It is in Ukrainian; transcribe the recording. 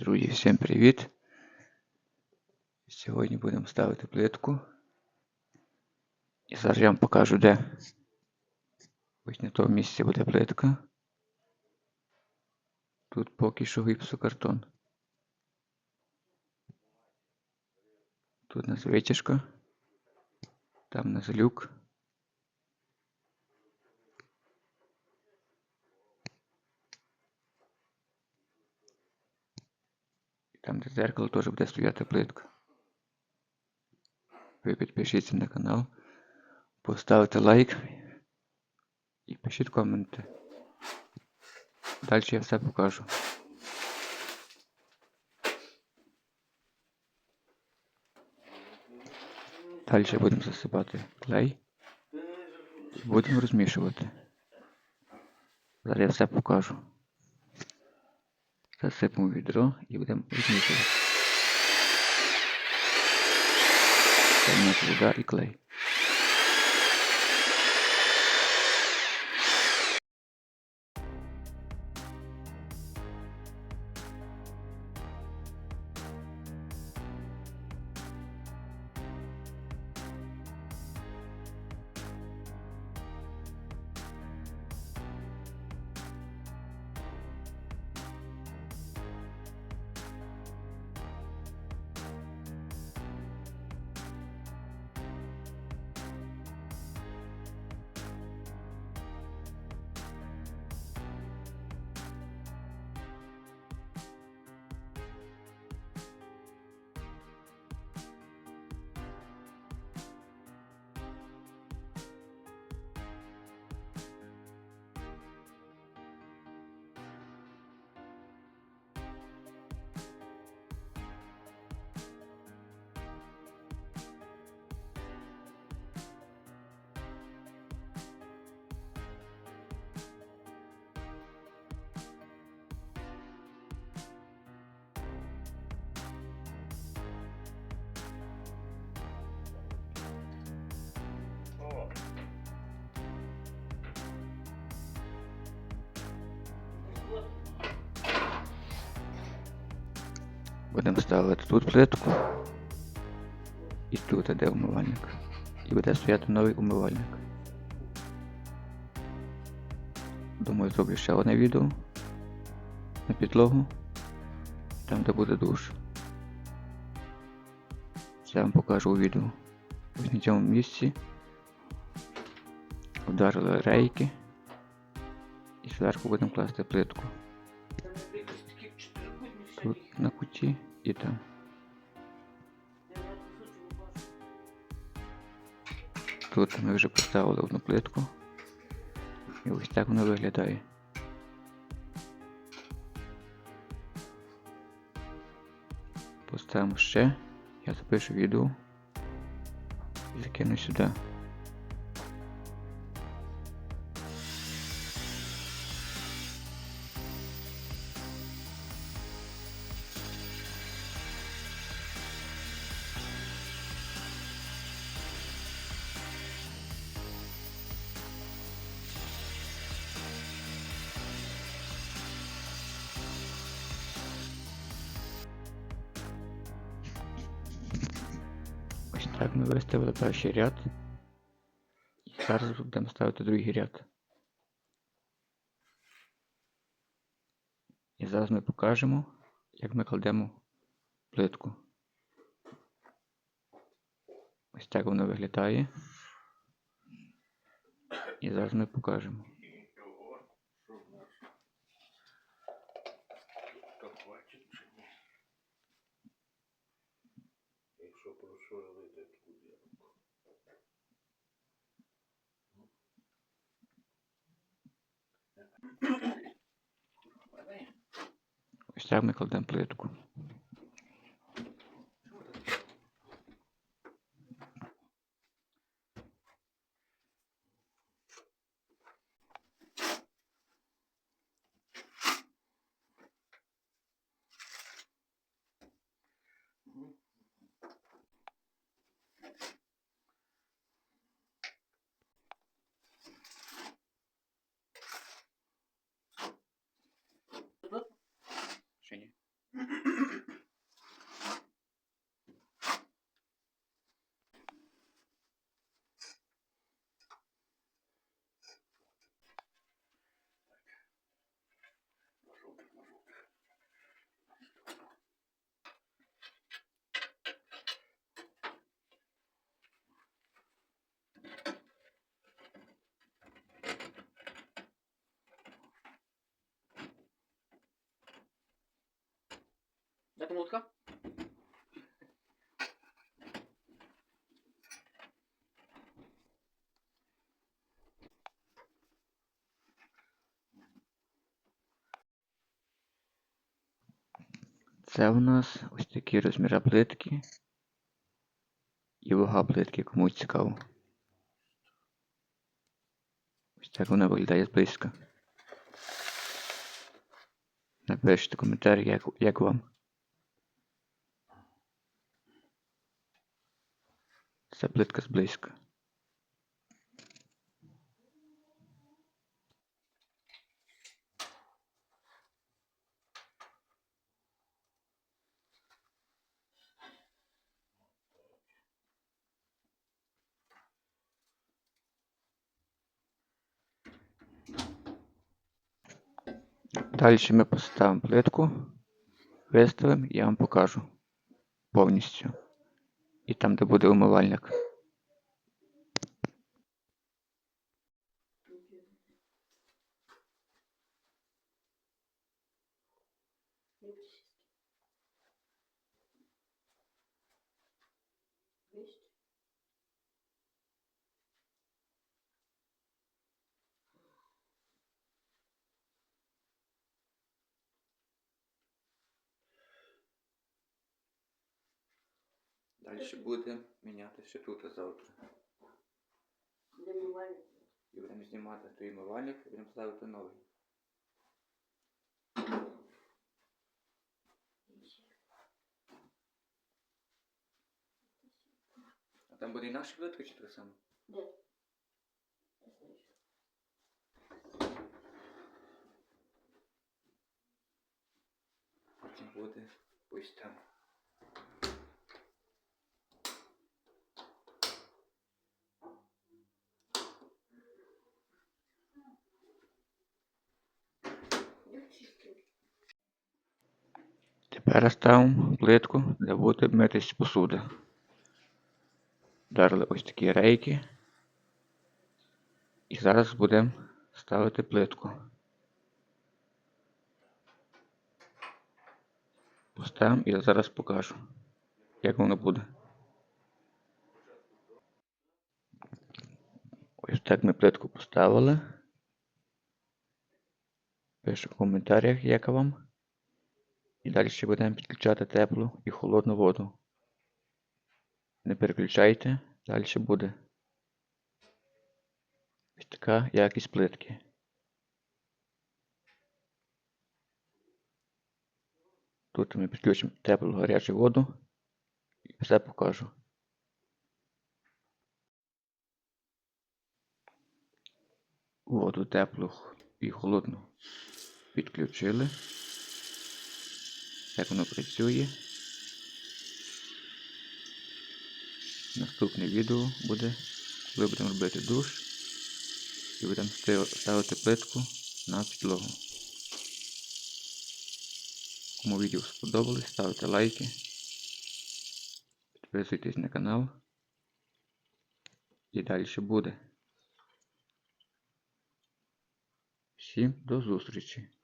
Друзі, всім привіт! Сьогодні будемо ставити плитку. І зараз я вам покажу, де ось на тому місці буде плитка. Тут поки що гіпсокартон. Тут у нас витяжка. Там у нас люк. І там, де зеркало, теж буде стояти плитка. Ви підпишіться на канал, поставте лайк і пишіть коменти. Далі я все покажу. Далі будемо засипати клей і будемо розмішувати. Зараз я все покажу. Засипемо в відро і будемо розмішувати. Це у нас вода і клей. Будемо ставити тут плитку. І тут іде умивальник. І буде стояти новий умивальник. Думаю, зроблю ще одне відео на підлогу. Там де буде душ. Це вам покажу у відео. Ось на цьому місці. Вдарили рейки. І зверху будемо класти плитку. Тут на куті і там. Тут ми вже поставили одну плитку. І ось так воно виглядає. Поставимо ще. Я запишу відео і закину сюди. Так ми виставили перший ряд. І зараз будемо ставити другий ряд. І зараз ми покажемо, як ми кладемо плитку. Ось так воно виглядає. І зараз ми покажемо. Якщо прошурити таку дірку. Ось так ми кладемо плитку. Це у нас ось такі розміри плитки. І вага плитки, комусь цікаво. Ось так вона виглядає зблизька. Напишіть коментарі, як, як вам. Це плитка зблизька. Далі ми поставимо плитку, виставимо я вам покажу повністю. І там, де буде умивальник. Далі буде міняти ще тут завтра. І будемо знімати той умивальник і будемо ставити новий. А там буде інакше плитка чи так само? Потім буде ось там. Тепер ставимо плитку, де буде митись посуда. Дарили ось такі рейки. І зараз будемо ставити плитку. Поставимо і я зараз покажу, як воно буде. Ось так ми плитку поставили. Пишу в коментарях, як вам. Далі ще будемо підключати теплу і холодну воду. Не переключайте, далі буде. Ось така якість плитки. Тут ми підключимо теплу гарячу воду і все покажу. Воду теплу і холодну підключили. Як воно працює. Наступне відео буде, коли будемо робити душ і будемо ставити плитку на підлогу. Кому відео сподобалось, ставте лайки, підписуйтесь на канал і далі буде. Всім до зустрічі!